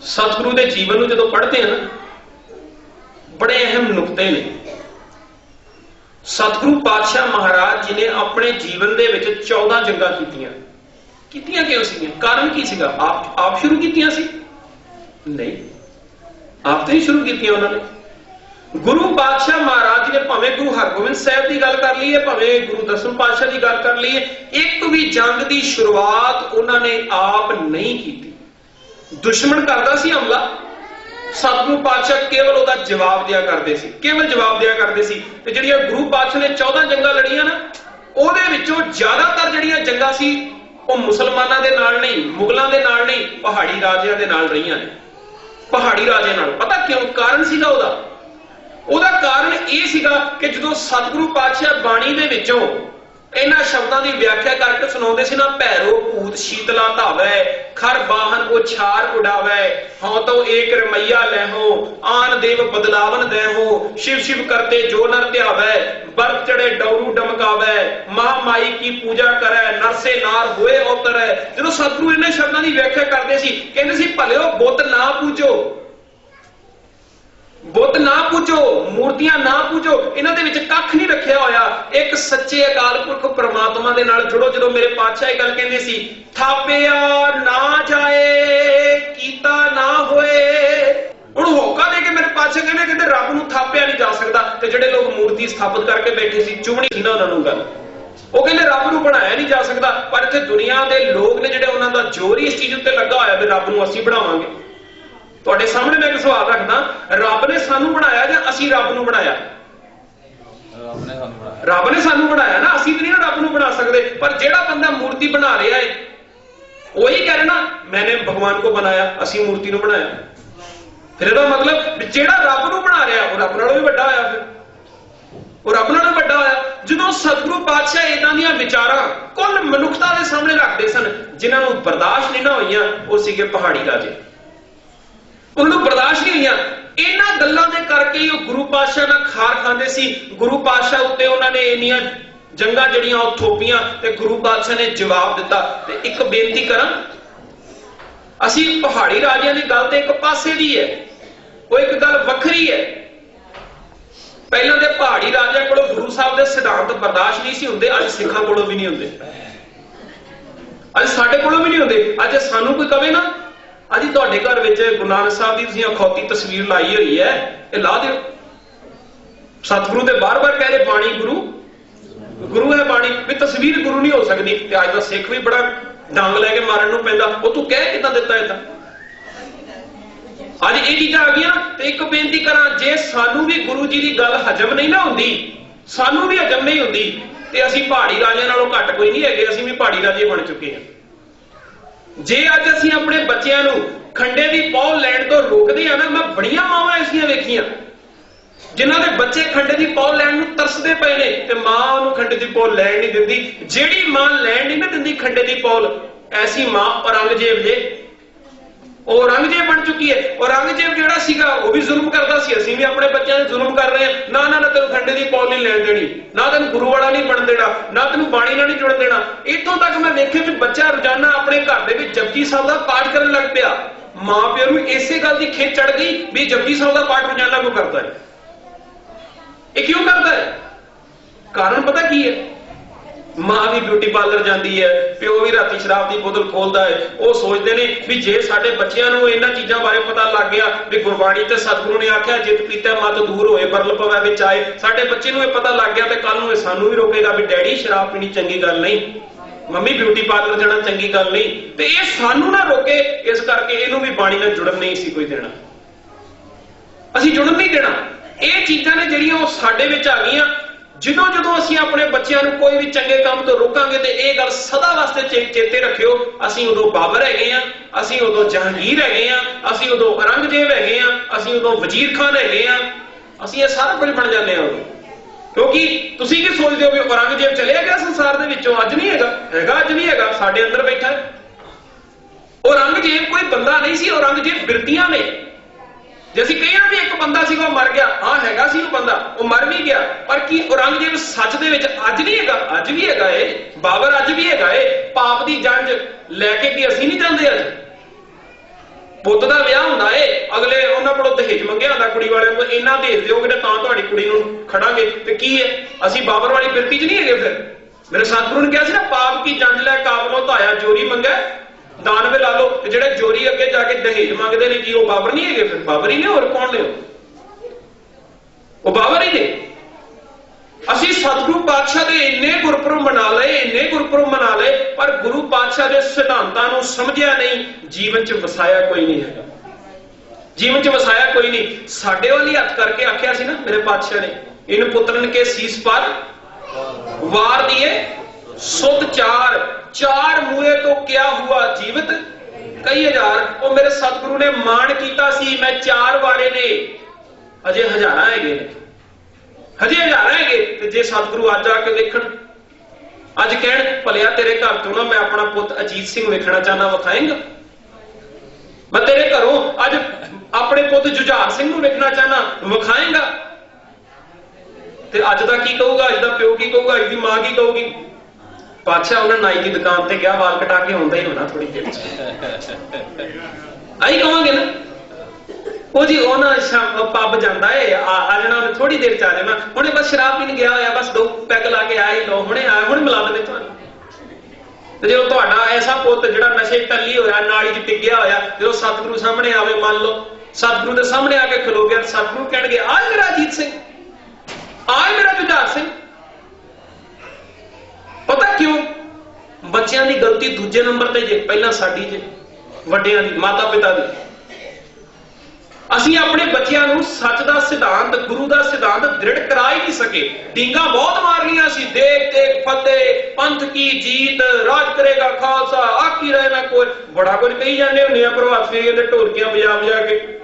ਸਤਿਗੁਰੂ ਦੇ ਜੀਵਨ ਨੂੰ ਜਦੋਂ ਪੜ੍ਹਦੇ ਆ ਨਾ, ਬੜੇ ਅਹਿਮ ਨੁਕਤੇ ਨੇ। ਸਤਿਗੁਰੂ ਪਾਤਸ਼ਾਹ ਮਹਾਰਾਜ ਜੀ ਨੇ ਆਪਣੇ ਜੀਵਨ ਦੇ ਵਿੱਚ 14 ਜੰਗਾਂ ਕੀਤੀਆਂ। ਕੀਤੀਆਂ ਕਿਉਂ ਸੀਗੀਆਂ? ਕਾਰਨ ਕੀ ਸੀਗਾ? ਆਪ ਆਪ ਸ਼ੁਰੂ ਕੀਤੀਆਂ ਸੀ? ਨਹੀਂ। ਆਪ ਤਾਂ ਹੀ ਸ਼ੁਰੂ ਕੀਤੀਆਂ ਉਹਨਾਂ ਨੇ। ਗੁਰੂ ਪਾਤਸ਼ਾਹ ਮਹਾਰਾਜ ਜੀ ਨੇ ਭਾਵੇਂ ਗੁਰੂ ਹਰਗੋਬਿੰਦ ਸਾਹਿਬ ਦੀ ਗੱਲ ਕਰ ਲਈਏ, ਭਾਵੇਂ ਗੁਰੂ ਦਸਮ ਪਾਤਸ਼ਾਹ ਦੀ ਗੱਲ ਕਰ ਲਈਏ, ਇੱਕ ਵੀ ਜੰਗ ਦੀ ਸ਼ੁਰੂਆਤ ਉਹਨਾਂ ਨੇ ਆਪ ਨਹੀਂ ਕੀਤੀ। ਦੁਸ਼ਮਣ ਕਰਦਾ ਸੀ ਹਮਲਾ ਸਤਿਗੁਰੂ ਪਾਤਸ਼ਾਹ ਕੇਵਲ ਉਹਦਾ ਜਵਾਬ ਦਿਆ ਕਰਦੇ ਸੀ, ਕੇਵਲ ਜਵਾਬ ਦਿਆ ਕਰਦੇ ਸੀ। ਤੇ ਜਿਹੜੀਆਂ ਗੁਰੂ ਪਾਤਸ਼ਾਹ ਨੇ 14 ਜੰਗਾਂ ਲੜੀਆਂ ਨਾ, ਉਹਦੇ ਵਿੱਚੋਂ ਜ਼ਿਆਦਾਤਰ ਜਿਹੜੀਆਂ ਜੰਗਾਂ ਸੀ, ਉਹ ਮੁਸਲਮਾਨਾਂ ਦੇ ਨਾਲ ਨਹੀਂ, ਮੁਗਲਾਂ ਦੇ ਨਾਲ ਨਹੀਂ, ਪਹਾੜੀ ਰਾਜਿਆਂ ਦੇ ਨਾਲ ਰਹੀਆਂ ਨੇ। ਪਹਾੜੀ ਰਾਜਿਆਂ ਨਾਲ। ਪਤਾ ਕਿਉਂ? ਕਾਰਨ ਸੀਗਾ ਉਹਦਾ। ਉਹਦਾ ਕਾਰਨ ਇਹ ਸੀਗਾ ਕਿ ਜਦੋਂ ਸਤਿਗੁਰੂ ਪਾਤਸ਼ਾਹ ਬਾਣੀ ਦੇ ਵਿੱਚੋਂ ਇਹਨਾਂ ਸ਼ਬਦਾਂ ਦੀ ਵਿਆਖਿਆ ਕਰਕੇ ਸੁਣਾਉਂਦੇ ਸੀ ਨਾ, ਭੈਰੋ ਭੂਤ ਸ਼ੀਤਲਾ ਧਾਵੈ, ਖਰ ਬਾਹਨ ਕੋ ਛਾਰ ਉਡਾਵੈ, ਹਉ ਤੋ ਏਕ ਰਮਈਆ ਲੈਹੋ ਆਨ ਦੇਵ ਬਦਲਾਵਨ ਦੇਹੋ ਸ਼ਿਵ ਸ਼ਿਵ ਕਰਤੇ ਜੋ ਨਰ ਧਿਆਵੈ, ਬਰਤ ਚੜੇ ਡੌਰੂ ਡਮਕਾਵੈ, ਮਹਾ ਮਾਈ ਕੀ ਪੂਜਾ ਕਰੈ, ਨਰਸੇ ਨਾਰ ਹੋਏ ਉਤਰੈ। ਜਦੋਂ ਸਤਿਗੁਰੂ ਇਹਨਾਂ ਸ਼ਬਦਾਂ ਦੀ ਵਿਆਖਿਆ ਕਰਦੇ ਸੀ, ਕਹਿੰਦੇ ਸੀ, ਭਲਿਓ ਬੁੱਤ ਨਾ ਪੂਜੋ। ਬੁੱਤ ਨਾ ਪੂਜੋ, ਮੂਰਤੀਆਂ ਨਾ ਪੂਜੋ, ਇਹਨਾਂ ਦੇ ਵਿੱਚ ਕੱਖ ਨਹੀਂ ਰੱਖਿਆ ਹੋਇਆ। ਇੱਕ ਸੱਚੇ ਅਕਾਲ ਪੁਰਖ ਪ੍ਰਮਾਤਮਾ ਦੇ ਨਾਲ ਜੁੜੋ, ਜਦੋਂ ਮੇਰੇ ਪਾਤਸ਼ਾਹ ਇਹ ਗੱਲ ਕਹਿੰਦੇ ਸੀ, ਥਾਪਿਆ ਨਾ ਜਾਏ, ਕੀਤਾ ਨਾ ਹੋਏ। ਹੁਣ ਹੋਕਾ ਦੇ ਕੇ ਮੇਰੇ ਪਾਤਸ਼ਾਹ ਕਹਿੰਦੇ ਕਹਿੰਦੇ ਰੱਬ ਨੂੰ ਥਾਪਿਆ ਨਹੀਂ ਜਾ ਸਕਦਾ। ਤੇ ਜਿਹੜੇ ਲੋਕ ਮੂਰਤੀ ਸਥਾਪਿਤ ਕਰਕੇ ਬੈਠੇ ਸੀ ਚੁਗਣੀ ਨਾ ਉਹਨਾਂ ਨੂੰ ਗੱਲ। ਉਹ ਕਹਿੰਦੇ ਰੱਬ ਨੂੰ ਬਣਾਇਆ ਨਹੀਂ ਜਾ ਸਕਦਾ, ਪਰ ਇੱਥੇ ਦੁਨੀਆ ਦੇ ਲੋਕ ਨੇ ਜਿਹੜੇ ਉਹਨਾਂ ਦਾ ਜ਼ੋਰ ਹੀ ਇਸ ਚੀਜ਼ ਉੱਤੇ ਲੱਗਾ ਹੋਇਆ ਵੀ ਰੱਬ ਨੂੰ ਅਸੀਂ ਬਣਾਵਾਂਗੇ। ਤੁਹਾਡੇ ਸਾਹਮਣੇ ਮੈਂ ਇੱਕ ਸਵਾਲ ਰੱਖਦਾ ਰੱਬ ਨੇ ਸਾਨੂੰ ਬਣਾਇਆ ਜਾਂ ਅਸੀਂ ਰੱਬ ਨੂੰ ਬਣਾਇਆ? ਰੱਬ ਨੇ ਸਾਨੂੰ ਬਣਾਇਆ। ਰੱਬ ਨੇ ਸਾਨੂੰ ਬਣਾਇਆ ਨਾ ਅਸੀਂ ਤਾਂ ਨਹੀਂ ਰੱਬ ਨੂੰ ਬਣਾ ਸਕਦੇ ਪਰ ਜਿਹੜਾ ਬੰਦਾ ਮੂਰਤੀ ਬਣਾ ਰਿਹਾ ਏ ਉਹੀ ਕਹਿ ਰਿਹਾ ਨਾ ਮੈਨੇ ਭਗਵਾਨ ਕੋ ਬਣਾਇਆ ਅਸੀਂ ਮੂਰਤੀ ਨੂੰ ਬਣਾਇਆ। ਫਿਰ ਇਹਦਾ ਮਤਲਬ ਵੀ ਜਿਹੜਾ ਰੱਬ ਨੂੰ ਬਣਾ ਰਿਹਾ ਉਹ ਰੱਬ ਨਾਲੋਂ ਵੀ ਵੱਡਾ ਹੋਇਆ ਫਿਰ। ਉਹ ਰੱਬ ਨਾਲੋਂ ਵੱਡਾ ਹੋਇਆ। ਜਦੋਂ ਸਤਿਗੁਰੂ ਪਾਤਸ਼ਾਹ ਇਦਾਂ ਦੀਆਂ ਵਿਚਾਰਾਂ ਕੁੱਲ ਮਨੁੱਖਤਾ ਦੇ ਸਾਹਮਣੇ ਰੱਖਦੇ ਸਨ ਜਿਨ੍ਹਾਂ ਨੂੰ ਬਰਦਾਸ਼ਤ ਨਹੀਂ ਨਾ ਹੋਈਆਂ ਉਹ ਸੀਗੇ ਪਹਾੜੀ ਰਾਜੇ। ਉਹਨੂੰ ਨੂੰ ਬਰਦਾਸ਼ਤ ਨਹੀਂ ਹੋਈਆਂ। ਇਹਨਾਂ ਗੱਲਾਂ ਦੇ ਕਰਕੇ ਹੀ ਉਹ ਗੁਰੂ ਪਾਤਸ਼ਾਹ ਨਾਲ ਖਾਰ ਖਾਂਦੇ ਸੀ। ਗੁਰੂ ਪਾਤਸ਼ਾਹ ਉੱਤੇ ਉਹਨਾਂ ਨੇ ਇੰਨੀਆਂ ਜੰਗਾਂ ਜਿਹੜੀਆਂ ਉਹ ਥੋਪੀਆਂ ਤੇ ਗੁਰੂ ਪਾਤਸ਼ਾਹ ਨੇ ਜਵਾਬ ਦਿੱਤਾ। ਤੇ ਇੱਕ ਬੇਨਤੀ ਕਰਾਂ, ਅਸੀਂ ਪਹਾੜੀ ਰਾਜਿਆਂ ਦੀ ਗੱਲ ਤੇ ਇੱਕ ਪਾਸੇ ਦੀ ਹੈ। ਉਹ ਇੱਕ ਗੱਲ ਵੱਖਰੀ ਹੈ। ਪਹਿਲਾਂ ਦੇ ਪਹਾੜੀ ਰਾਜਿਆਂ ਕੋਲੋਂ ਗੁਰੂ ਸਾਹਿਬ ਦੇ ਸਿਧਾਂਤ ਬਰਦਾਸ਼ਤ ਨਹੀਂ ਸੀ ਹੁੰਦੇ, ਅੱਜ ਸਿੱਖਾਂ ਕੋਲੋਂ ਵੀ ਨਹੀਂ ਹੁੰਦੇ। ਅੱਜ ਸਾਡੇ ਕੋਲੋਂ ਵੀ ਨਹੀਂ ਹੁੰਦੇ। ਅੱਜ ਸਾਨੂੰ ਕੋਈ ਕਵੇ ਨਾ ਅੱਜ ਤੁਹਾਡੇ ਘਰ ਵਿੱਚ ਗੁਰੂ ਨਾਨਕ ਸਾਹਿਬ ਦੀ ਤੁਸੀਂ ਅਖੌਤੀ ਤਸਵੀਰ ਲਾਈ ਹੋਈ ਹੈ, ਇਹ ਲਾ ਦਿਓ। ਸਤਿਗੁਰੂ ਤੇ ਬਾਰ-ਬਾਰ ਕਹਿ ਰਹੇ, ਬਾਣੀ ਗੁਰੂ ਗੁਰੂ ਹੈ ਬਾਣੀ। ਵੀ ਤਸਵੀਰ ਗੁਰੂ ਨਹੀਂ ਹੋ ਸਕਦੀ। ਤੇ ਅੱਜ ਦਾ ਸਿੱਖ ਵੀ ਬੜਾ ਡਾਂਗ ਲੈ ਕੇ ਮਾਰਨ ਨੂੰ ਪੈਂਦਾ। ਉਹ ਤੂੰ ਕਹਿ ਕਿਦਾਂ ਦਿੱਤਾ ਇਹ ਅੱਜ ਇਹ ਚੀਜ਼ਾਂ ਆ ਗਈਆਂ ਤੇ ਇੱਕ ਬੇਨਤੀ ਕਰਾਂ, ਜੇ ਸਾਨੂੰ ਵੀ ਗੁਰੂ ਜੀ ਦੀ ਗੱਲ ਹਜਮ ਨਹੀਂ ਨਾ ਹੁੰਦੀ, ਸਾਨੂੰ ਵੀ ਹਜਮ ਨਹੀਂ ਹੁੰਦੀ, ਤੇ ਅਸੀਂ ਪਹਾੜੀ ਰਾਜਿਆਂ ਨਾਲੋਂ ਘੱਟ ਕੋਈ ਨਹੀਂ ਹੈਗੇ, ਅਸੀਂ ਵੀ ਪਹਾੜੀ ਰਾਜੇ ਬਣ ਚੁੱਕੇ ਹਾਂ। ਜੇ ਅੱਜ ਅਸੀਂ ਆਪਣੇ ਬੱਚਿਆਂ ਨੂੰ ਖੰਡੇ ਦੀ ਪੌਲ ਲੈਣ ਤੋਂ ਰੋਕਦੇ ਆ ਨਾ, ਮੈਂ ਬੜੀਆਂ ਮਾਵਾਂ ਐਸੀਆਂ ਵੇਖੀਆਂ। ਜਿਨ੍ਹਾਂ ਦੇ ਬੱਚੇ ਖੰਡੇ ਦੀ ਪੌਲ ਲੈਣ ਨੂੰ ਤਰਸਦੇ ਪਏ ਨੇ ਤੇ ਮਾਂ ਉਹਨੂੰ ਖੰਡੇ ਦੀ ਪੌਲ ਲੈਣ ਨਹੀਂ ਦਿੰਦੀ। ਜਿਹੜੀ ਮਾਂ ਲੈਣ ਨਹੀਂ ਨਾ ਦਿੰਦੀ ਖੰਡੇ ਦੀ ਪੌਲ ਐਸੀ ਮਾਂ ਔਰੰਗਜ਼ੇਬ ਜੇ ਉਹ ਔਰੰਗਜ਼ੇਬ ਬਣ ਚੁੱਕੀ ਹੈ। ਔਰੰਗਜ਼ੇਬ ਜਿਹੜਾ ਸੀਗਾ, ਉਹ ਵੀ ਜ਼ੁਲਮ ਕਰਦਾ ਸੀ। ਅਸੀਂ ਵੀ ਆਪਣੇ ਬੱਚਿਆਂ ਤੇ ਜ਼ੁਲਮ ਕਰ ਰਹੇ ਹਾਂ। ਨਾ ਨਾ ਨਾ ਤੈਨੂੰ ਖੰਡੇ ਦੀ ਪੌਲ ਨਹੀਂ ਲੈਣ ਦੇਣੀ। ਨਾ ਤੈਨੂੰ ਗੁਰੂ ਵਾਲਾ ਨਹੀਂ ਬਣ ਦੇਣਾ। ਨਾ ਤੈਨੂੰ ਬਾਣੀ ਨਾਲ ਨਹੀਂ ਜੁੜਨ ਦੇਣਾ। ਇੱਥੋਂ ਤੱਕ ਮੈਂ ਵੇਖਿਆ ਕਿ ਬੱਚਾ ਸਾਹਿਬ ਦਾ ਪਾਠ ਕਰਨ ਲੱਗ ਪਿਆ। ਮਾਂ ਪਿਓ ਨੂੰ ਇਸੇ ਗੱਲ ਦੀ ਖੇਚ ਚੜ ਗਈ ਵੀ ਜਪਜੀ ਸਾਹਿਬ ਦਾ ਪਾਠ ਰੋਜ਼ਾਨਾ ਕਿਉਂ ਕਰਦਾ ਹੈ? ਇਹ ਕਿਉਂ ਕਰਦਾ ਹੈ? ਕਾਰਨ ਪਤਾ ਕੀ ਹੈ? ਮਾਂ ਵੀ ਬਿਊਟੀ ਪਾਰਲਰ ਜਾਂਦੀ ਹੈ, ਪਿਓ ਵੀ ਰਾਤੀ ਸ਼ਰਾਬ ਦੀ ਬੋਤਲ ਖੋਲਦਾ ਹੈ। ਉਹ ਸੋਚਦੇ ਨੇ ਵੀ ਜੇ ਸਾਡੇ ਬੱਚਿਆਂ ਨੂੰ ਇਹਨਾਂ ਚੀਜ਼ਾਂ ਬਾਰੇ ਪਤਾ ਲੱਗ ਗਿਆ ਵੀ ਗੁਰਬਾਣੀ ਤੇ ਸਤਿਗੁਰੂ ਨੇ ਆਖਿਆ, ਜਿਤ ਪੀਤਾ ਮਤ ਦੂਰ ਹੋਏ, ਪਰਲ ਪਵੇ ਵਿੱਚ ਆਏ। ਸਾਡੇ ਬੱਚੇ ਨੂੰ ਇਹ ਪਤਾ ਲੱਗ ਗਿਆ ਤੇ ਕੱਲ ਨੂੰ ਇਹ ਸਾਨੂੰ ਵੀ ਰੋਕੇਗਾ ਵੀ ਡੈਡੀ, ਸ਼ਰਾਬ ਪੀਣੀ ਚੰਗੀ ਗੱਲ ਨਹੀਂ। ਮੰਮੀ ਬਿਊਟੀ ਪਾਰਲਰ ਜਾਣਾ ਚੰਗੀ ਗੱਲ ਨਹੀਂ। ਤੇ ਇਹ ਸਾਨੂੰ ਨਾ ਰੋਕੇ, ਇਸ ਕਰਕੇ ਇਹਨੂੰ ਵੀ ਬਾਣੀ ਨਾਲ ਜੁੜਨ ਨਹੀਂ ਸੀ ਕੋਈ ਦੇਣਾ। ਅਸੀਂ ਜੁੜਨ ਨਹੀਂ ਦੇਣਾ। ਇਹ ਚੀਜ਼ਾਂ ਨੇ ਜਿਹੜੀਆਂ ਉਹ ਸਾਡੇ ਵਿੱਚ ਆ ਗਈਆਂ। ਜਦੋਂ ਜਦੋਂ ਅਸੀਂ ਆਪਣੇ ਬੱਚਿਆਂ ਨੂੰ ਕੋਈ ਵੀ ਚੰਗੇ ਕੰਮ ਤੋਂ ਰੋਕਾਂਗੇ ਤੇ ਇਹ ਗੱਲ ਸਦਾ ਵਾਸਤੇ ਚੇ- ਚੇਤੇ ਰੱਖਿਓ, ਅਸੀਂ ਉਦੋਂ ਬਾਬਰ ਹੈਗੇ ਆ ਅਸੀਂ ਉਦੋਂ ਜਹਾਂਗੀਰ ਹੈਗੇ ਆ ਅਸੀਂ ਉਦੋਂ ਔਰੰਗਜ਼ੇਬ ਹੈਗੇ ਆ ਅਸੀਂ ਉਦੋਂ ਵਜ਼ੀਰ ਖਾਨ ਹੈਗੇ ਆ ਅਸੀਂ ਇਹ ਸਾਰਾ ਕੁਝ ਬਣ ਜਾਂਦੇ ਆ ਉਦੋਂ। ਕਿਉਂਕਿ ਤੁਸੀਂ ਕੀ ਸੋਚਦੇ ਹੋ ਵੀ ਔਰੰਗਜ਼ੇਬ ਚਲਿਆ ਗਿਆ ਸੰਸਾਰ ਦੇ ਵਿੱਚੋਂ? ਅੱਜ ਨਹੀਂ ਹੈਗਾ। ਹੈਗਾ, ਅੱਜ ਨਹੀਂ ਹੈਗਾ। ਸਾਡੇ ਅੰਦਰ ਬੈਠਾ ਹੈ। ਔਰੰਗਜ਼ੇਬ ਕੋਈ ਬੰਦਾ ਨਹੀਂ ਸੀ। ਔਰੰਗਜ਼ੇਬ ਬਿਰਤੀਆਂ ਨੇ। ਜੇ ਅਸੀਂ ਕਹੀਏ ਵੀ ਇੱਕ ਬੰਦਾ ਸੀਗਾ ਉਹ ਮਰ ਗਿਆ। ਹਾਂ, ਹੈਗਾ ਸੀ ਉਹ ਬੰਦਾ। ਉਹ ਮਰ ਵੀ ਗਿਆ। ਪਰ ਕੀ ਔਰੰਗਜ਼ੇਬ ਸੱਚ ਦੇ ਵਿੱਚ ਅੱਜ ਵੀ ਹੈਗਾ? ਅੱਜ ਵੀ ਹੈਗਾ ਏ। ਬਾਬਰ ਅੱਜ ਵੀ ਹੈਗਾ ਏ। ਪਾਪ ਦੀ ਜੰਜ ਲੈ ਕੇ ਕੀ ਅਸੀਂ ਨਹੀਂ ਜਾਂਦੇ ਅੱਜ? ਪੁੱਤ ਦਾ ਵਿਆਹ ਹੁੰਦਾ ਏ। ਅਗਲੇ ਉਹਨਾਂ ਕੋਲੋਂ ਦਹੇਜ ਮੰਗਿਆ ਹੁੰਦਾ ਕੁੜੀ ਵਾਲਿਆਂ ਨੂੰ ਇੰਨਾ ਦੇਖ ਦਿਓਗੇ ਤਾਂ ਤੁਹਾਡੀ ਕੁੜੀ ਨੂੰ ਖੜਾਂਗੇ। ਤੇ ਕੀ ਹੈ ਅਸੀਂ ਬਾਬਰ ਵਾਲੀ ਬਿਰਤੀ 'ਚ ਨਹੀਂ ਹੈਗੇ ਫਿਰ? ਮੇਰੇ ਸਤਿਗੁਰੂ ਨੇ ਕਿਹਾ ਸੀ ਨਾ, ਪਾਪ ਕੀ ਜੰਜ ਲੈ ਕਾਬਲੋਂ ਧਾਇਆ ਚੋਰੀ ਮੰਗਿਆ ਦਾਨਵੇ ਲਾ ਲਓ। ਤੇ ਜਿਹੜੇ ਜੋਰੀ ਅੱਗੇ ਜਾ ਕੇ ਦਹੇਜ ਮੰਗਦੇ ਨੇ ਕੀ ਉਹ ਬਾਬਰ ਨਹੀਂ ਹੈਗੇ ਫਿਰ? ਬਾਬਰ ਹੀ ਨੇ ਹੋਰ ਕੌਣ ਨੇ ਉਹ ਬਾਬਰ ਹੀ ਨੇ। ਅਸੀਂ ਸਤਿਗੁਰੂ ਪਾਤਸ਼ਾਹ ਦੇ ਇੰਨੇ ਗੁਰਪੁਰਬ ਮਨਾ ਲਏ, ਇੰਨੇ ਗੁਰਪੁਰਬ ਮਨਾ ਲਏ, ਪਰ ਗੁਰੂ ਪਾਤਸ਼ਾਹ ਦੇ ਸਿਧਾਂਤਾਂ ਨੂੰ ਸਮਝਿਆ ਨਹੀਂ, ਜੀਵਨ 'ਚ ਵਸਾਇਆ ਕੋਈ ਨਹੀਂ ਹੈਗਾ। ਜੀਵਨ 'ਚ ਵਸਾਇਆ ਕੋਈ ਨਹੀਂ। ਸਾਡੇ ਵਾਲੀ ਹੱਥ ਕਰਕੇ ਆਖਿਆ ਸੀ ਨਾ ਮੇਰੇ ਪਾਤਸ਼ਾਹ ਨੇ, ਇਨ ਪੁੱਤਰਨ ਕੇ ਸੀਸ ਪਰ ਵਾਰ ਦੀਏ, ਸੁਧ ਚਾਰ ਚਾਰ ਮੂਏ ਤੋਂ ਕਿਆ ਹੁਆ ਜੀਵਤ? ਕਈ ਹਜ਼ਾਰ। ਉਹ ਮੇਰੇ ਸਤਿਗੁਰੂ ਨੇ ਮਾਣ ਕੀਤਾ ਸੀ, ਮੈਂ ਚਾਰ ਵਾਰੇ ਨੇ। ਅਜੇ ਹਜ਼ਾਰਾਂ ਹੈਗੇ ਨੇ। ਹਜੇ ਹਜ਼ਾਰਾਂ ਹੈਗੇ। ਤੇ ਜੇ ਸਤਿਗੁਰੂ ਅੱਜ ਆ ਕੇ ਦੇਖਣ ਅੱਜ ਕਹਿਣ, ਭਲਿਆ ਤੇਰੇ ਘਰ ਤੋਂ ਨਾ ਮੈਂ ਆਪਣਾ ਪੁੱਤ ਅਜੀਤ ਸਿੰਘ ਵੇਖਣਾ ਚਾਹਨਾ ਵਿਖਾਏਂਗਾ ਮੈਂ ਤੇਰੇ ਘਰੋਂ ਅੱਜ ਆਪਣੇ ਪੁੱਤ ਜੁਝਾਰ ਸਿੰਘ ਨੂੰ ਵੇਖਣਾ ਚਾਹਨਾ ਵਿਖਾਏਂਗਾ? ਤੇ ਅੱਜ ਦਾ ਕੀ ਕਹੂਗਾ, ਅੱਜ ਦਾ ਪਿਓ ਕੀ ਕਹੂਗਾ, ਅੱਜ ਦੀ ਮਾਂ ਕੀ ਕਹੂਗੀ? ਪਾਤਸ਼ਾਹ ਉਹਨਾਂ ਨਾਈ ਦੀ ਦੁਕਾਨ ਤੇ ਗਿਆ, ਵਾਲ ਕਟਾ ਕੇ ਆਉਂਦਾ ਹੀ ਹੋਣਾ ਥੋੜੀ ਦੇਰ ਚ। ਆਈ ਕਹਾਂਗੇ ਨਾ। ਉਹ ਜੀ ਉਹਨਾਂ ਨਾ ਸ਼ਾਮ ਪੱਬ ਜਾਂਦਾ ਏ, ਆ ਆ ਜਾਣਾ ਉਹਨੇ ਥੋੜੀ ਦੇਰ ਚ ਆ ਜਾਣਾ ਹੁਣੇ ਬਸ ਸ਼ਰਾਬ ਪੀਣ ਗਿਆ ਹੋਇਆ, ਬਸ ਦੋ ਪੈਗ ਲਾ ਕੇ ਆਇਆ ਲੋ ਹੁਣੇ ਆ ਹੁਣ ਮਿਲਾ ਦੇਣੇ ਤੁਹਾਨੂੰ। ਤੇ ਜਦੋਂ ਤੁਹਾਡਾ ਐਸਾ ਪੁੱਤ ਜਿਹੜਾ ਨਸ਼ੇ ਟੱਲੀ ਹੋਇਆ ਨਾਲੀ 'ਚ ਟਿੱਗਿਆ ਹੋਇਆ, ਜਦੋਂ ਸਤਿਗੁਰੂ ਸਾਹਮਣੇ ਆਵੇ, ਮੰਨ ਲਓ, ਸਤਿਗੁਰੂ ਦੇ ਸਾਹਮਣੇ ਆ ਕੇ ਖਲੋ ਗਿਆ ਸਤਿਗੁਰੂ ਕਹਿਣਗੇ ਆਹ ਮੇਰਾ ਅਜੀਤ ਸਿੰਘ ਆਹ ਮੇਰਾ ਜੁਝਾਰ ਸਿੰਘ। ਪਤਾ ਕਿਉਂ? ਬੱਚਿਆਂ ਦੀ ਗਲਤੀ ਦੂਜੇ ਨੰਬਰ ਤੇ ਜੇ, ਪਹਿਲਾਂ ਸਾਡੀ ਜੇ, ਵੱਡਿਆਂ ਦੀ ਮਾਤਾ ਪਿਤਾ ਦੀ। ਅਸੀਂ ਆਪਣੇ ਬੱਚਿਆਂ ਨੂੰ ਸੱਚ ਦਾ ਸਿਧਾਂਤ, ਗੁਰੂ ਦਾ ਸਿਧਾਂਤ ਦ੍ਰਿੜ ਕਰਾ ਹੀ ਨਹੀਂ ਸਕੇ। ਢੀਂਗਾ ਬਹੁਤ ਮਾਰਨੀਆਂ ਸੀ। ਦੇਖ ਦੇਖ ਫਤਿਹ ਪੰਥ ਕੀ ਜੀਤ, ਰਾਜ ਕਰੇਗਾ ਖਾਲਸਾ ਆਕੀ ਰਹਿਣਾ ਕੋਈ। ਬੜਾ ਕੁਝ ਕਹੀ ਜਾਂਦੇ ਹੁੰਦੇ ਆ ਪ੍ਰਭਾਤ ਦੇ ਢੋਲਕੀਆਂ ਵਜਾ ਵਜਾ ਕੇ।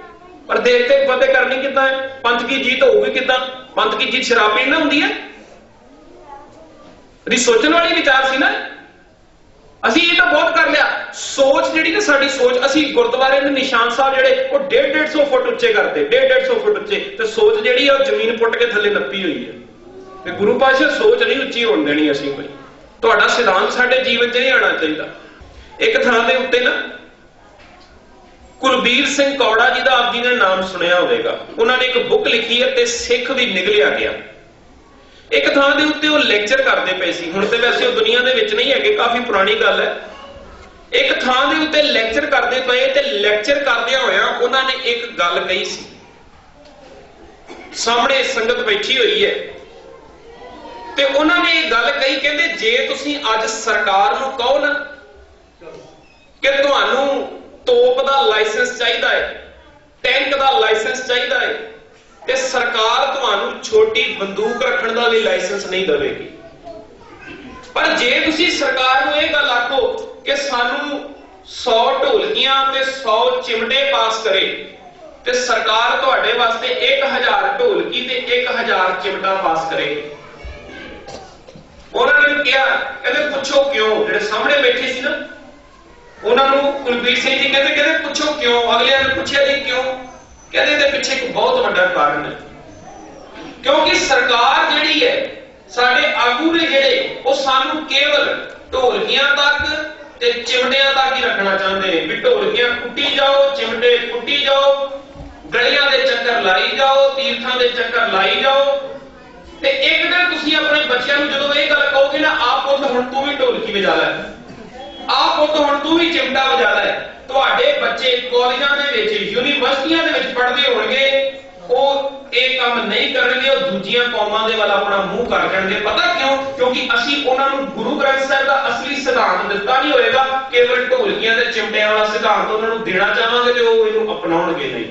ਪਰ ਦੇਖ ਦੇਖ ਫਤਿਹ ਕਰਨੀ ਕਿੱਦਾਂ ਹੈ? ਪੰਥ ਕੀ ਜੀਤ ਹੋਊਗੀ ਕਿੱਦਾਂ? ਪੰਥ ਕੀ ਜੀਤ ਸ਼ਰਾਬ ਪੀਣ ਨਾਲ ਹੁੰਦੀ ਹੈ? ਇਹ ਸੋਚਣ ਵਾਲੀ ਵਿਚਾਰ ਸੀ ਨਾ? ਅਸੀਂ ਇਹ ਤਾਂ ਬਹੁਤ ਕਰ ਲਿਆ। ਸੋਚ ਜਿਹੜੀ ਨਾ ਸਾਡੀ ਸੋਚ, ਅਸੀਂ ਗੁਰਦੁਆਰੇ ਦੇ ਨਿਸ਼ਾਨ ਸਾਹਿਬ ਜਿਹੜੇ, ਉਹ 1.5 150 ਫੁੱਟ ਉੱਚੇ ਕਰਤੇ 1.5 150 ਫੁੱਟ ਉੱਚੇ। ਤੇ ਸੋਚ ਜਿਹੜੀ ਆ, ਉਹ ਜ਼ਮੀਨ ਪੁੱਟ ਕੇ ਥੱਲੇ ਨੱਪੀ ਹੋਈ ਹੈ ਤੇ ਗੁਰੂ ਪਾਤਸ਼ਾਹ ਸੋਚ ਨਹੀਂ ਉੱਚੀ ਹੋਣ ਦੇਣੀ ਅਸੀਂ ਕੋਈ। ਤੁਹਾਡਾ ਸਿਧਾਂਤ ਸਾਡੇ ਜੀਵਨ 'ਚ ਨਹੀਂ ਆਉਣਾ ਚਾਹੀਦਾ। ਇੱਕ ਥਾਂ ਦੇ ਉੱਤੇ ਨਾ, ਕੁਲਬੀਰ ਸਿੰਘ ਕੌੜਾ ਜੀ ਦਾ ਆਪ ਜੀ ਨੇ ਨਾਮ ਸੁਣਿਆ ਹੋਵੇਗਾ। ਉਹਨਾਂ ਨੇ ਇੱਕ ਬੁੱਕ ਲਿਖੀ ਹੈ ਤੇ ਸਿੱਖ ਵੀ ਨਿਕਲਿਆ ਗਿਆ। ਇੱਕ ਥਾਂ ਦੇ ਉੱਤੇ ਉਹ ਲੈਕਚਰ ਕਰਦੇ ਪਏ ਸੀ। ਹੁਣ ਤੇ ਵੈਸੇ ਉਹ ਦੁਨੀਆ ਦੇ ਵਿੱਚ ਨਹੀਂ ਹੈਗੇ, ਕਾਫੀ ਪੁਰਾਣੀ ਗੱਲ ਹੈ। ਇੱਕ ਥਾਂ ਦੇ ਉੱਤੇ ਲੈਕਚਰ ਕਰਦੇ ਪਏ ਤੇ ਲੈਕਚਰ ਕਰਦਿਆਂ ਹੋਇਆਂ ਉਹਨਾਂ ਨੇ ਇੱਕ ਗੱਲ ਕਹੀ ਸੀ। ਸਾਹਮਣੇ ਸੰਗਤ ਬੈਠੀ ਹੋਈ ਹੈ। ਤੇ ਉਹਨਾਂ ਨੇ ਇਹ ਗੱਲ ਕਹੀ, ਕਹਿੰਦੇ, ਜੇ ਤੁਸੀਂ ਅੱਜ ਸਰਕਾਰ ਨੂੰ ਕਹੋ ਨਾ ਕਿ ਤੁਹਾਨੂੰ ਤੋਪ ਦਾ ਲਾਇਸੈਂਸ ਚਾਹੀਦਾ ਹੈ, ਟੈਂਕ ਦਾ ਲਾਇਸੈਂਸ ਚਾਹੀਦਾ ਹੈ ਤੇ ਸਰਕਾਰ ਤੁਹਾਨੂੰ ਛੋਟੀ ਬੰਦੂਕ ਰੱਖਣ ਦਾ ਵੀ ਲਾਇਸੈਂਸ ਨਹੀਂ ਦੇਵੇਗੀ। ਪਰ ਜੇ ਤੁਸੀਂ ਸਰਕਾਰ ਨੂੰ ਇਹ ਗੱਲ ਆਖੋ ਕਿ ਸਾਨੂੰ 100 ਢੋਲਕੀਆਂ ਤੇ 100 ਚਿਮਟੇ ਪਾਸ ਕਰੇ, ਤੇ ਸਰਕਾਰ ਤੁਹਾਡੇ ਵਾਸਤੇ 1000 ਢੋਲਕੀ ਤੇ 1000 ਚਿਮਟਾ ਪਾਸ ਕਰੇ। ਉਹਨਾਂ ਨੇ ਕਿਹਾ, ਕਹਿੰਦੇ ਪੁੱਛੋ ਕਿਉਂ? ਜਿਹੜੇ ਸਾਹਮਣੇ ਬੈਠੇ ਸੀ ਨਾ, ਉਹਨਾਂ ਨੂੰ ਕੁਲਬੀਰ ਸਿੰਘ ਜੀ ਕਹਿੰਦੇ ਕਹਿੰਦੇ ਪੁੱਛੋ ਕਿਉਂ? ਅਗਲਿਆਂ ਨੇ ਪੁੱਛਿਆ ਜੀ ਕਿਉਂ? ਕਹਿੰਦੇ ਇਹਦੇ ਪਿੱਛੇ ਇੱਕ ਬਹੁਤ ਵੱਡਾ ਕਾਰਨ ਹੈ। ਕਿਉਂਕਿ ਸਰਕਾਰ ਜਿਹੜੀ ਹੈ, ਸਾਡੇ ਆਗੂ ਨੇ ਜਿਹੜੇ, ਉਹ ਸਾਨੂੰ ਕੇਵਲ ਢੋਲਕੀਆਂ ਤੱਕ ਤੇ ਚਿਮਟਿਆਂ ਤੱਕ ਹੀ ਰੱਖਣਾ ਚਾਹੁੰਦੇ ਨੇ ਵੀ ਢੋਲਕੀਆਂ ਕੁੱਟੀ ਜਾਓ, ਚਿਮਟੇ ਕੁੱਟੀ ਜਾਓ, ਗਲੀਆਂ ਦੇ ਚੱਕਰ ਲਾਈ ਜਾਓ, ਤੀਰਥਾਂ ਦੇ ਚੱਕਰ ਲਾਈ ਜਾਓ। ਤੇ ਇੱਕ ਦਿਨ ਤੁਸੀਂ ਆਪਣੇ ਬੱਚਿਆਂ ਨੂੰ ਜਦੋਂ ਇਹ ਗੱਲ ਕਹੋਗੇ ਨਾ, ਆਪ ਪੁੱਤ ਹੁਣ ਤੂੰ ਵੀ ਢੋਲਕੀ ਵਜਾ ਲੈ। ਆਹ ਪੁੱਤ ਹੁਣ ਤੂੰ ਵੀ ਚਿਮਟਾ ਵਜਾ ਲੈ ਤੁਹਾਡੇ ਬੱਚੇ ਕਾਲਜਾਂ ਦੇ ਵਿੱਚ, ਯੂਨੀਵਰਸਿਟੀਆਂ ਦੇ ਵਿੱਚ ਪੜ੍ਹਦੇ ਹੋਣਗੇ, ਉਹ ਇਹ ਕੰਮ ਨਹੀਂ ਕਰਨਗੇ, ਉਹ ਦੂਜੀਆਂ ਕੌਮਾਂ ਦੇ ਵੱਲ ਆਪਣਾ ਮੂੰਹ ਕਰ ਜਾਣਗੇ ਪਤਾ ਕਿਉਂ? ਕਿਉਂਕਿ ਅਸੀਂ ਉਹਨਾਂ ਨੂੰ ਗੁਰੂ ਗ੍ਰੰਥ ਸਾਹਿਬ ਦਾ ਅਸਲੀ ਸਿਧਾਂਤ ਦਿੱਤਾ ਨਹੀਂ ਹੋਏਗਾ। ਕੇਵਲ ਢੋਲਕੀਆਂ ਤੇ ਚਿਮਟਿਆਂ ਵਾਲਾ ਸਿਧਾਂਤ ਉਹਨਾਂ ਨੂੰ ਦੇਣਾ ਚਾਹਾਂਗੇ ਤੇ ਉਹ ਇਹਨੂੰ ਅਪਣਾਉਣਗੇ ਨਹੀਂ।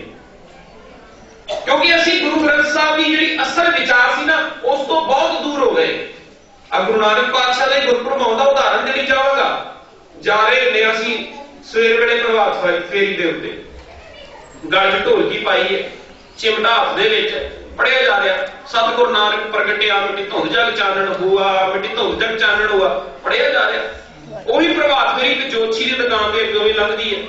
ਕਿਉਂਕਿ ਅਸੀਂ ਗੁਰੂ ਗ੍ਰੰਥ ਸਾਹਿਬ ਦੀ ਜਿਹੜੀ ਅਸਲ ਵਿਚਾਰ ਸੀ ਨਾ, ਉਸ ਤੋਂ ਬਹੁਤ ਦੂਰ ਹੋ ਗਏ। ਆ ਗੁਰੂ ਨਾਨਕ ਪਾਤਸ਼ਾਹ ਦੇ ਗੁਰਪੁਰਬ ਦਾ ਉਦਾਹਰਣ ਦੇਣੀ ਚਾਹਾਂਗਾ। ਜਾ ਰਹੇ ਨੇ ਅਸੀਂ, ਸਵੇਰ ਵੇਲੇ ਪ੍ਰਭਾਤ ਫੇਰੀ ਦੇ ਉੱਤੇ। ਗਲ ਢੋਲਕੀ ਪਾਈ ਹੈ, ਚਿਮਟਾ ਹੱਥ ਦੇ ਵਿੱਚ ਪੜਿਆ ਜਾ ਰਿਹਾ। ਸਤਿਗੁਰ ਨਾਨਕ ਪ੍ਰਗਟਿਆ ਮਿੱਟੀ ਧੁੰਦ ਜਗ ਚਾਨਣ ਹੋਆ, ਮਿੱਟੀ ਧੁੰਦ ਜਗ ਚਾਨਣ ਹੋਆ ਪੜਿਆ ਜਾ ਰਿਹਾ। ਉਹੀ ਪ੍ਰਭਾਤ ਫੇਰੀ, ਇੱਕ ਜੋਤਸ਼ੀ ਦੀ ਦੁਕਾਨ ਦੇ ਅੱਗੇ ਵੀ ਲੰਘਦੀ ਹੈ।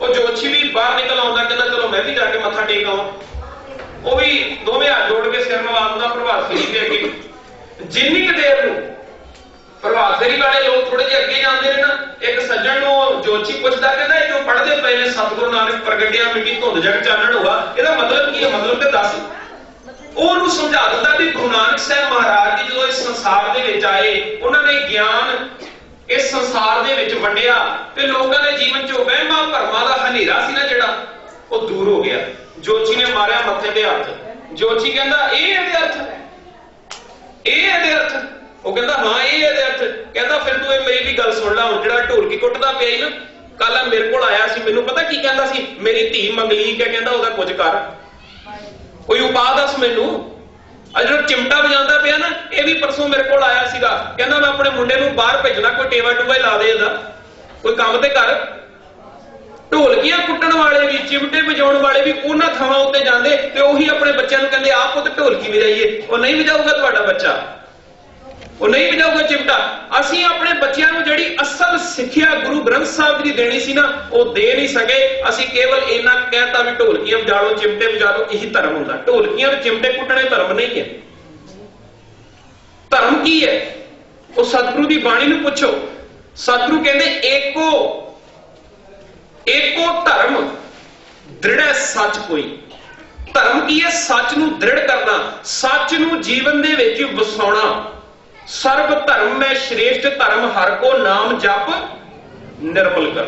ਉਹ ਜੋਤਸ਼ੀ ਵੀ ਬਾਹਰ ਨਿਕਲ ਆਉਂਦਾ, ਕਹਿੰਦਾ, ਚਲੋ ਮੈਂ ਵੀ ਜਾ ਕੇ ਮੱਥਾ ਟੇਕ ਆਵਾਂ। ਉਹ ਵੀ ਦੋਵੇਂ ਹੱਥ ਜੋੜ ਕੇ ਸਿਰ ਨਵਾਉਂਦਾ, ਪ੍ਰਭਾਤ ਫੇਰੀ ਦੇ ਅੱਗੇ। ਜਿੰਨੀ ਕੁ ਦੇਰ ਨੂੰ ਪ੍ਰਭਾਤ ਫੇਰੀ ਵਾਲੇ ਲੋਕ ਥੋੜੇ ਜਿਹਾ ਅੱਗੇ ਜਾਂਦੇ ਨੇ ਨਾ, ਇੱਕ ਸੱਜਣ ਨੂੰ ਜੋਤਸ਼ੀ ਪੁੱਛਦਾ ਕਹਿੰਦਾ, ਇਹ ਜੋ ਪੜ੍ਹਦੇ ਪਏ ਨੇ ਸਤਿਗੁਰੂ ਨਾਨਕ ਪ੍ਰਗਟਿਆ ਮਿੱਟੀ ਧੁੰਦ ਜਗ ਚਾਨਣ ਹੋਆ, ਇਹਦਾ ਮਤਲਬ ਕੀ ਹੈ? ਮਤਲਬ ਤੇ ਦੱਸ। ਉਹਨੂੰ ਸਮਝਾ ਦਿੰਦਾ ਵੀ ਗੁਰੂ ਨਾਨਕ ਸਾਹਿਬ ਮਹਾਰਾਜ ਜੀ ਜਦੋਂ ਇਸ ਸੰਸਾਰ ਦੇ ਵਿੱਚ ਆਏ, ਉਹਨਾਂ ਨੇ ਗਿਆਨ ਇਸ ਸੰਸਾਰ ਦੇ ਵਿੱਚ ਵੰਡਿਆ ਤੇ ਲੋਕਾਂ ਦੇ ਜੀਵਨ ਚੋਂ ਵਹਿਮਾਂ ਭਰਮਾਂ ਦਾ ਹਨੇਰਾ ਸੀ ਨਾ ਜਿਹੜਾ, ਉਹ ਦੂਰ ਹੋ ਗਿਆ। ਜੋਤਸ਼ੀ ਨੇ ਮਾਰਿਆ ਮੱਥੇ ਤੇ ਹੱਥ। ਜੋਤਸ਼ੀ ਕਹਿੰਦਾ, ਇਹ ਇਹਦੇ ਅਰਥ ਇਹ ਇਹਦੇ ਅਰਥ ਉਹ ਕਹਿੰਦਾ, ਹਾਂ, ਇਹ ਇਹਦੇ ਅਰਥ ਕਹਿੰਦਾ, ਫਿਰ ਤੂੰ ਇਹ ਮੇਰੀ ਵੀ ਗੱਲ ਸੁਣ ਲੈ ਹੁਣ, ਜਿਹੜਾ ਢੋਲਕੀ ਕੁੱਟਦਾ ਪਿਆ ਹੀ ਨਾ ਕੱਲ ਮੇਰੇ ਕੋਲ ਆਇਆ ਸੀ, ਮੈਨੂੰ ਪਤਾ ਕੀ ਕਹਿੰਦਾ ਸੀ? ਮੇਰੀ ਧੀ ਮੰਗਲੀਕ ਹੈ ਕਹਿੰਦਾ, ਉਹਦਾ ਕੁਝ ਕਰ। ਕੋਈ ਉਪਾਅ ਦੱਸ ਮੈਨੂੰ? ਆ ਜਿਹੜਾ ਚਿਮਟਾ ਵਜਾਉਂਦਾ ਪਿਆ ਨਾ, ਇਹ ਵੀ ਪਰਸੋਂ ਮੇਰੇ ਕੋਲ ਆਇਆ ਸੀਗਾ। ਕਹਿੰਦਾ, ਮੈਂ ਆਪਣੇ ਮੁੰਡੇ ਨੂੰ ਬਾਹਰ ਭੇਜਣਾ, ਕੋਈ ਟੇਵਾ ਟੂਵਾ ਹੀ ਲਾ ਦੇ ਇਹਦਾ। ਕੋਈ ਕੰਮ ਤੇ ਕਰ? ਢੋਲਕੀਆਂ ਕੁੱਟਣ ਵਾਲੇ ਵੀ, ਚਿਮਟੇ ਵਜਾਉਣ ਵਾਲੇ ਵੀ, ਉਹਨਾਂ ਥਾਵਾਂ ਉੱਤੇ ਜਾਂਦੇ ਤੇ ਉਹੀ ਆਪਣੇ ਬੱਚਿਆਂ ਨੂੰ ਕਹਿੰਦੇ ਆਪ ਪੁੱਤ ਢੋਲਕੀ ਵਜਾਈਏ। ਉਹ ਨਹੀਂ ਵਜਾਊਗਾ ਤੁਹਾਡਾ ਬੱਚਾ। ਉਹ ਨਹੀਂ ਵਜਾਊਗਾ ਚਿਮਟਾ। ਅਸੀਂ ਆਪਣੇ ਬੱਚਿਆਂ ਨੂੰ ਜਿਹੜੀ ਅਸਲ ਸਿੱਖਿਆ ਗੁਰੂ ਗ੍ਰੰਥ ਸਾਹਿਬ ਦੀ ਦੇਣੀ ਸੀ ਨਾ, ਉਹ ਦੇ ਨਹੀਂ ਸਕੇ। ਅਸੀਂ ਕੇਵਲ ਇੰਨਾ ਕਹਿਤਾ ਵੀ ਢੋਲਕੀਆਂ ਵਜਾ ਲਓ, ਚਿਮਟੇ ਵਜਾ ਲਓ, ਇਹੀ ਧਰਮ ਹੁੰਦਾ। ਢੋਲਕੀਆਂ ਤੇ ਚਿਮਟੇ ਕੁੱਟਣੇ ਧਰਮ ਨਹੀਂ ਹੈ। ਧਰਮ ਕੀ ਹੈ? ਉਹ ਸਤਿਗੁਰੂ ਦੀ ਬਾਣੀ ਨੂੰ ਪੁੱਛੋ। ਸਤਿਗੁਰੂ ਕਹਿੰਦੇ, ਏਕੋ ਏਕੋ ਧਰਮ, ਦ੍ਰਿੜ ਸੱਚ ਕੋਈ। ਧਰਮ ਕੀ ਹੈ? ਸੱਚ ਨੂੰ ਦ੍ਰਿੜ ਕਰਨਾ, ਸੱਚ ਨੂੰ ਜੀਵਨ ਦੇ ਵਿੱਚ ਵਸਾਉਣਾ। ਸਰਬ ਧਰਮ ਮੈਂ ਸ਼੍ਰੇਸ਼ਟ ਧਰਮ ਹਰ ਕੋ ਨਾਮ ਜਪ ਨਿਰਮਲ ਕਰ।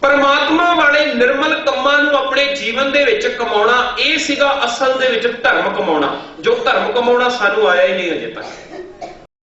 ਪਰਮਾਤਮਾ ਵਾਲੇ ਨਿਰਮਲ ਕੰਮਾਂ ਨੂੰ ਆਪਣੇ ਜੀਵਨ ਦੇ ਵਿੱਚ ਕਮਾਉਣਾ, ਇਹ ਸੀਗਾ ਅਸਲ ਦੇ ਵਿੱਚ ਧਰਮ ਕਮਾਉਣਾ। ਜੋ ਧਰਮ ਕਮਾਉਣਾ ਸਾਨੂੰ ਆਇਆ ਹੀ ਨਹੀਂ ਅਜੇ ਤੱਕ।